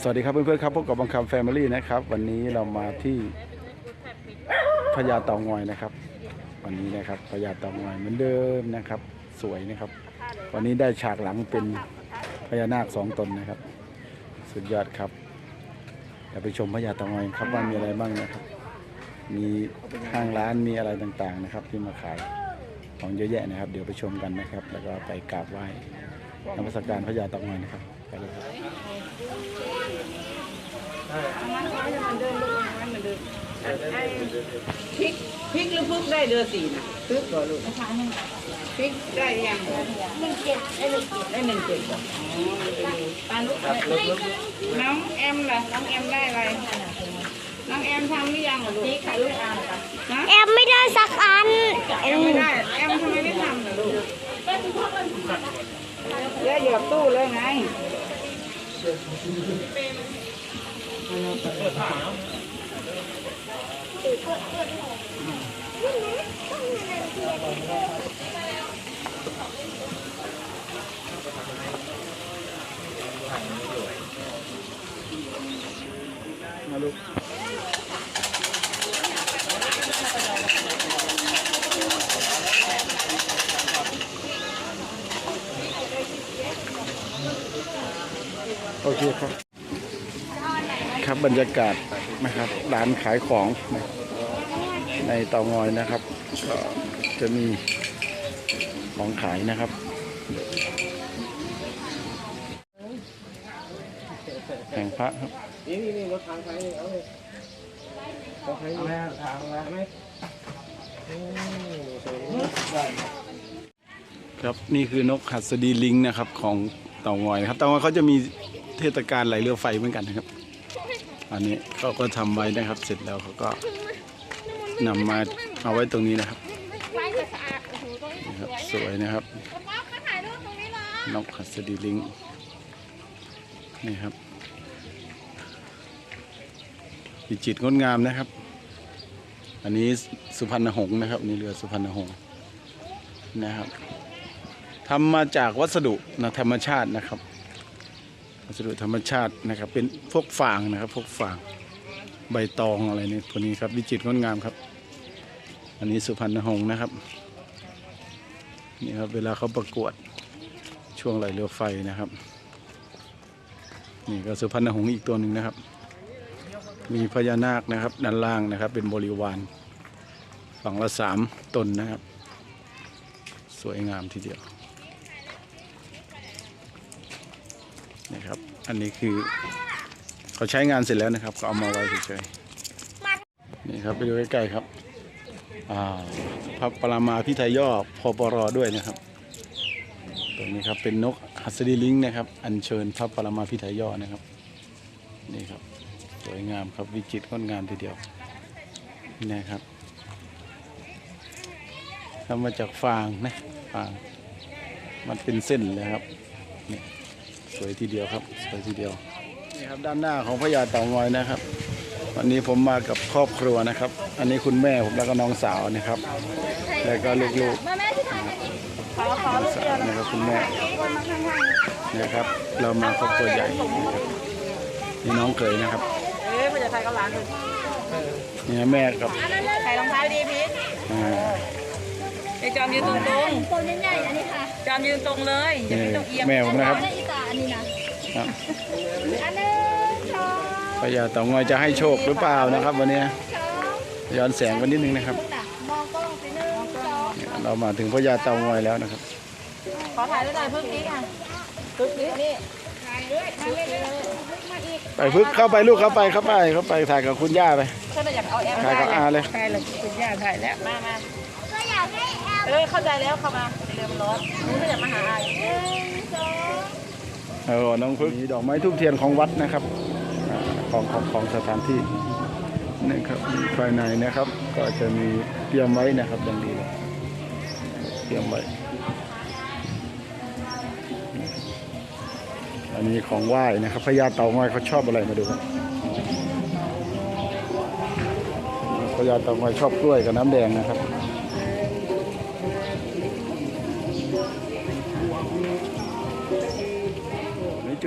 สวัสดีครับเพื่อนๆครับพบกับบังคับแฟมิลี่นะครับ วันนี้เรามาที่พญาเต่างอยนะครับ วันนี้นะครับพญาเต่างอยเหมือนเดิมนะครับ สวยนะครับ วันนี้ได้ฉากหลังเป็นพญานาคสองตนนะครับ สุดยอดครับเดี๋ยวไปชมพญาเต่างอยครับว่ามีอะไรบ้างนะครับ มีห้างร้านมีอะไรต่างๆนะครับ ที่มาขายของเยอะแยะนะครับ เดี๋ยวไปชมกันนะครับ แล้วก็ไปกราบไหว้นมัสการพญาเต่างอยนะครับไปเลยครับ พริกพริกหรือพึกได้เดือนสี่นะพึกก่อนลูกพริกได้ยังหนึ่งเจ็ดได้หนึ่งเจ็ดได้หนึ่งเจ็ดก่อนอ๋อไปดูตาลูกน้องแอมล่ะน้องแอมได้อะไรน้องแอมทำหรือยังเหรอลูกนี่ใครลูกอ่านคะนะแอมไม่ได้สักอันแอมไม่ได้แอมทำไมไม่ทำเหรอลูกเยอะหยอดตู้เลยไง มาลูกโอเคครับ ครับบรรยากาศนะครับร้านขายของในเตางอยนะครับก็จะมีของขายนะครับแห่งพระครับนี่นี่นี่รถทางไทยนี่เอาเลยรถไทยนี่ทางมาไหมอืมสวได้ครับนี่คือนกหัสดีลิงนะครับของเต่างอยนะครับเต่างอยเขาจะมีเทศกาลไหลเรือไฟเหมือนกันนะครับ อันนี้เขาก็ทำไว้นะครับ เสร็จแล้วเขาก็นำมาเอาไว้ตรงนี้นะครับไว้แต่สะอาดโอ้โหตรงนี้นี่ครับ สวยนะครับป๊าป๊ามาถ่ายรูปตรงนี้เลยนกหัสดีลิงนี่ครับวิจิตรงดงามนะครับ อันนี้สุพรรณหงส์นะครับนี่เรือสุพรรณหงส์นะครับทำมาจากวัสดุนะธรรมชาตินะครับ วัสดุธรรมชาตินะครับ เป็นพวกฟางนะครับ พวกฟางใบตองอะไรนี่พวกนี้ครับวิจิตรงดงามครับ อันนี้สุพรรณหงส์นะครับนี่ครับเวลาเขาประกวดช่วงไหลเรือไฟนะครับ นี่ก็สุพรรณหงส์อีกตัวหนึ่งนะครับ มีพญานาคนะครับด้านล่างนะครับ เป็นบริวารฝั่งละสามตนนะครับ สวยงามทีเดียว นี่ครับ อันนี้คือเขาใช้งานเสร็จแล้วนะครับก็เอามาไว้เฉยๆนี่ครับไปดูใกล้ๆครับอ่าพระปรามาพิทยย่อพปรด้วยนะครับตัวนี้ครับเป็นนกหัสดีลิงนะครับ อัญเชิญพระปรามาพิทยย่อนะครับนี่ครับสวยงามครับวิจิตรงดงามทีเดียวนี่นะครับทำมาจากฟางนะฟาง มันเป็นเส้นเลยครับนี่ สวยทีเดียวครับสวยทีเดียวนี่ครับด้านหน้าของพญาเต่างอยนะครับ วันนี้ผมมากับครอบครัวนะครับ อันนี้คุณแม่ผมแล้วก็น้องสาวนะครับ แล้วก็ลูกๆแม่แม่ที่ถ่ายกันดินะครับคุณแม่นะครับ เรามาครอบครัวใหญ่นะครับนี่น้องเขยนะครับเอ๊ะมันจะใครก็ร้านเลยนี่นะแม่กับใส่รองเท้าดีพีทอ่าไอ้จอมยืนตรงตรงตัวใหญ่ๆอันนี้ค่ะๆจอมยืนตรงเลยอย่านี่ไปต้องเอียงแม่ผมนะครับ พญาเต่างอยจะให้โชคหรือเปล่านะครับ วันนี้สองย้อนแสงกันนิดนึงนะครับน่ะมองกล้องสิหนึ่งสองเนี่ยเรามาถึงพญาเต่างอยแล้วนะครับ ขอถ่ายด้วยหน่อยเพิ่งนี้อะเพิ่งนี้นี่ถ่ายด้วยมาเลยมาอีกไปพึกเข้าไปลูกเข้าไปเข้าไปเข้าไปถ่ายกับคุณย่าไปถ้าเราอยากเอาแอมถ่ายกับอาเลยถ่ายเลยคุณย่าถ่ายแล้วมามาก็อยากให้แอลเออเข้าใจแล้วเข้ามาเรือมันร้อนรู้ถ้าอยากมาหาอายหนึ่งสอง เออน้องพึกมีดอกไม้ทูบเทียนของวัดนะครับของของของสถานที่นะครับภายในนะครับ ก็จะมีเตรียมไว้นะครับอย่างดีเลยเตรียมไว้ อันนี้ของไหว้นะครับพญาเต่างอยเขาชอบอะไรมาดูครับพญาเต่างอยชอบกล้วยกับน้ำแดงนะครับ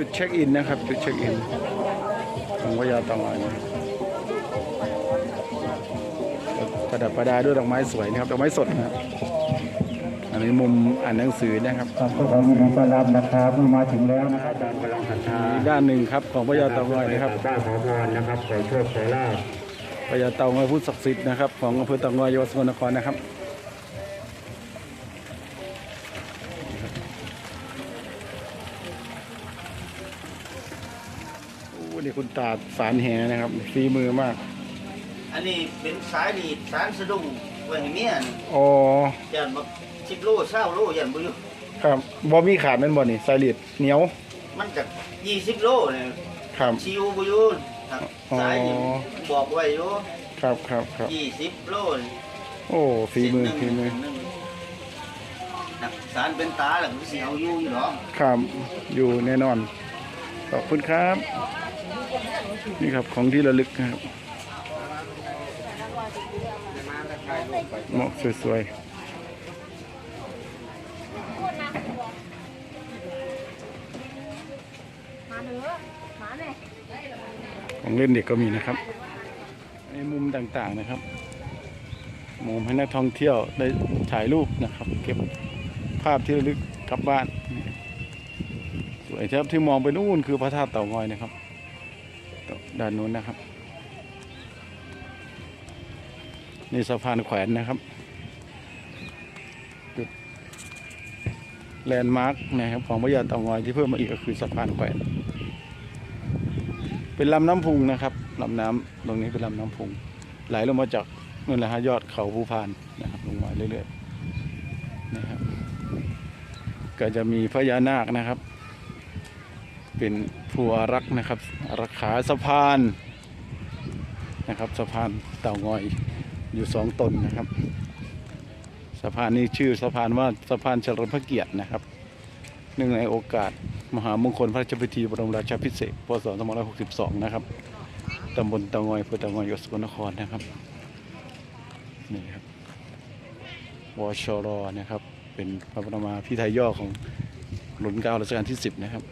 จุดเช็คอินนะครับ จุดเช็คอินของพญาเต่างอยนะครับประดับประดาด้วยดอกไม้สวยนะครับดอกไม้สดนะครับ อันนี้มุมอ่านหนังสือนะครับครับก็ขอยินดีต้อนรับนะครับเมื่อมาถึงแล้วนะครับด้านพลังศรัทธาด้านหนึ่งครับของพญาเต่างอยนะครับด้านขอพรนะครับขอโชคขอลาภพญาเต่างอยพุทธศักดิ์สิทธิ์นะครับของอำเภอเต่างอยจังหวัดสกลนครนะครับ นี่คุณตาสารแหนะครับฝีมือมาก อันนี้เป็นสายดีดสารสะดุ้งไว้ให้เมียนี่อ๋อ ยันมาสิบโลเศร้าโลยันบุญครับบอมีขาดแม่นบ่นี่ไซริดเหนียว มันจากยี่สิบโลเนี่ยครับ ชิวบุยุครับอ๋อ สายนี่บอกไว้อยู่ครับครับครับ ยี่สิบโลนี่โอ้ฝีมือสิฝีบหมืนึ่องหนึ่งนะสารเป็นตาแหละมันสิเอาอยู่อยู่หรอ ครับ อยู่แน่นอน ขอบคุณครับ นี่ครับของที่ระลึกนะครับเหมาะสวยมาเนื้อะมาเนี่ยๆของเล่นเด็กก็มีนะครับ ในมุมต่างๆนะครับ มุมให้นักท่องเที่ยวได้ถ่ายรูปนะครับ เก็บภาพที่ระลึกกลับบ้าน สวยครับที่มองไปนู่นคือพระธาตุเต่างอยนะครับ ด้านนู้นนะครับ นี่สะพานแขวนนะครับ จุดแลนด์มาร์กนะครับของพระยาเต่างอยที่เพิ่มมาอีกก็คือสะพานแขวนเป็นลำน้ำพุงนะครับลำน้ำตรงนี้เป็นลำน้ำพุงไหลลงมาจากนู่นแหละฮะยอดเขาภูพานนะครับลงมาเรื่อยๆนะครับก็จะมีพญานาคนะครับ เป็นผู้อารักษ์นะครับอารักขาสะพานนะครับสะพานเต่างอยอยู่สองตนนะครับสะพานนี้ชื่อสะพานว่าสะพานเฉลิมพระเกียรตินะครับเนื่องในโอกาสมหามงคลพระราชพิธีบรมราชาพิเศษพศ2562 นะครับตำบลเต่างอยอำเภอเต่างอยจังหวัดสกลนครนะครับนี่ครับวชรนะครับ เป็นพระบรมพิไทยย่อของหลุนเก้ารัชกาลที่ 10 นะครับ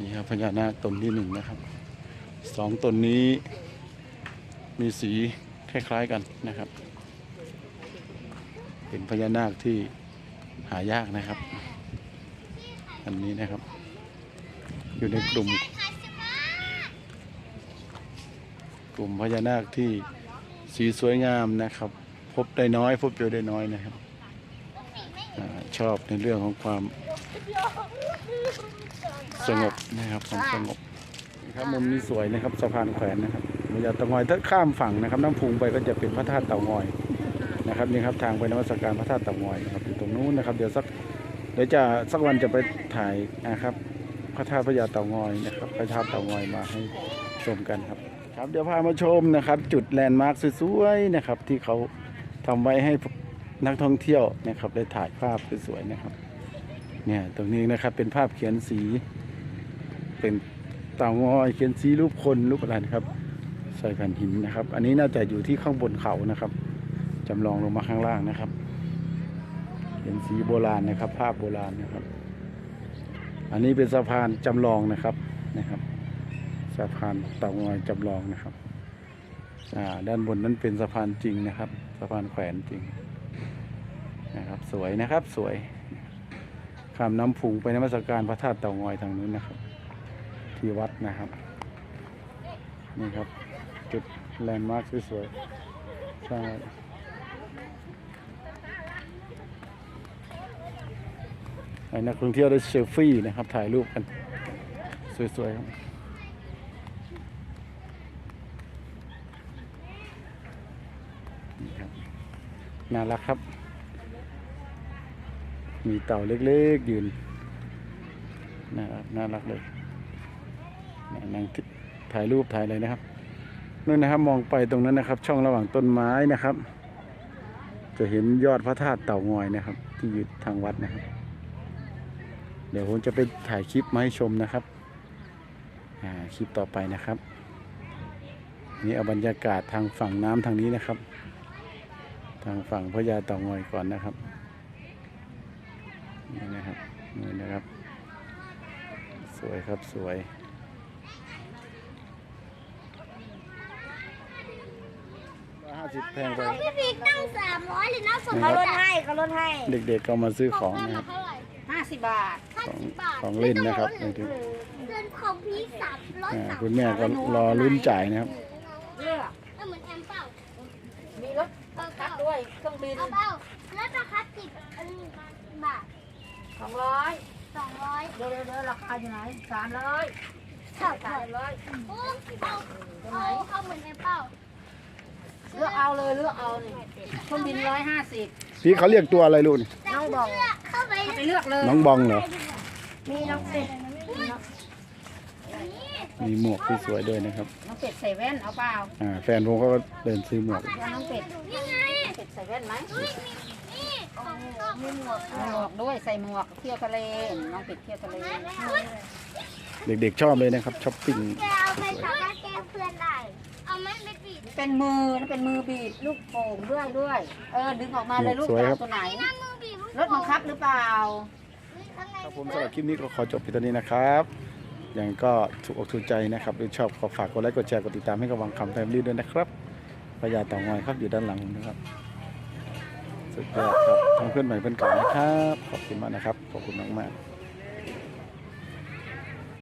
นี่ครับพญานาคตนที่หนึ่งนะครับสองตนนี้มีสีคล้ายๆกันนะครับ เป็นพญานาคที่หายากนะครับ อันนี้นะครับ อยู่ในกลุ่ม กลุ่มพญานาคที่สีสวยงามนะครับ พบได้น้อย พบเจอได้น้อยนะครับ ชอบในเรื่องของความสงบนะครับความสงบนะครับมุมนี้สวยนะครับสะพานแขวนนะครับพญาเต่างอยถ้าข้ามฝั่งนะครับ น้ำพุงไปก็จะเป็นพระธาตุเต่างอยนะครับนี่ครับทางไปนมัสการพระธาตุเต่างอยครับอยู่ตรงนู้นนะครับเดี๋ยวสักเดี๋ยวจะสักวันจะไปถ่ายนะครับ พระธาตุพญาเต่างอยนะครับพระธาตุเต่างอยมาให้ชมกันครับ ครับเดี๋ยวพามาชมนะครับ จุดแลนด์มาร์คสวยๆนะครับ ที่เขาทำไว้ให้ นักท่องเที่ยวนะครับได้ถ่ายภาพสวยๆนะครับ เนี่ยตรงนี้นะครับเป็นภาพเขียนสี เป็นเต่างอยเขียนสีรูปคนรูปอะไรนะครับใส่แผ่นหินนะครับ อันนี้น่าจะอยู่ที่ข้างบนเขานะครับจำลองลงมาข้างล่างนะครับ เขียนสีโบราณนะครับ ภาพโบราณนะครับ อันนี้เป็นสะพานจำลองนะครับนะครับ สะพานเต่างอยจำลองนะครับอ่าด้านบนนั้นเป็นสะพานจริงนะครับ สะพานแขวนจริง นะครับสวยนะครับสวยข้ามน้ำพุงไปนมัสการพระธาตุเต่างอยทางนู้นนะครับ ที่วัดนะครับนี่ครับจุดแลนด์มาร์คสวยๆใช่ให้นักท่องเที่ยวได้เซลฟี่นะครับ ถ่ายรูปกัน สวย ๆ ครับนี่ครับน่ารักครับ มีเต่าเล็กๆยืนน่ารักน่ารักเลยนั่งถ่ายรูปถ่ายอะไรนะครับนู่นนะครับมองไปตรงนั้นนะครับ ช่องระหว่างต้นไม้นะครับ จะเห็นยอดพระธาตุเต่างอยนะครับ ที่อยู่ทางวัดนะครับ เดี๋ยวผมจะไปถ่ายคลิปมาให้ชมนะครับคลิปต่อไปนะครับ นี่เอาบรรยากาศทางฝั่งน้ำทางนี้นะครับ ทางฝั่งพระยาเต่างอยก่อนนะครับ วยครับสวย ห้าสิบแพงไปพี่พีกตั้งสามร้อยเลยนะสมเขาลดให้เขาลดให้เด็กๆเขามาซื้อของนะครับาห้าสิบบาท ห้ของสิของเล่นนะครับไม่ต้องลเดืนของพี่สามร้อยอ่าสามคุณแม่ก็รอรุ่นจ่ายนะครับ เลือกเหมือนแอมเปล่ามีรถเครื่งคัดด้วยเครื่องบินแล้วราคาสิบอันนี้บาทสองร้อย องร้อยเดี๋ยวเดี๋ยวเดี๋ยวราคาอยู่ไหนสามร้อยเท่าสามร้อยโอ้เอาเอาเอาเหมือนแอมเปล่าเลือกเอาเลยเลือกเอานี่เครื่องบินร้อยห้าสิบพี่เขาเรียกตัวอะไรลูกนี่น้องบอกเข้าไปไปเลือกเลยน้องบองเหรอมีน้องเป็ดมีหมวกที่สวยด้วยนะครับ น้องเป็ดใส่แว่นเอาเปล่าอ่าแฟนผมเขาก็เดินซื้อหมวกแล้วน้องเป็ดนี่ไงเป็ดใส่แว่นไหมนี่ของ มีหมวกหมวกด้วยใส่หมวกเที่ยวทะเลน้องเป็ดเที่ยวทะเลเด็กๆชอบเลยนะครับช้อปปิ้งแกเอาไปสามารถแก้เพื่อนได้ เอามันไปปิดเป็นมือนะเป็นมือบีบลูกโป่งด้วยด้วย เออดึงออกมาเลยลูกจะเอาตัวไหนหน้ามือบีบรถบังคับหรือเปล่าข้างในครับผมสำหรับคลิปนี้ก็ขอจบเพียงเท่านี้นะครับยังก็ถูกอกถูกใจนะครับหรือชอบขอฝากกดไลค์กดแชร์กดติดตามให้กับวังคำแฟมิลี่ด้วยนะครับพญาเต่างอยครับอยู่ด้านหลังผมนะครับ สุดยอดครับทั้งเพื่อนใหม่เพื่อนเก่านะครับ ขอบคุณมากนะครับ ขอบคุณมากๆ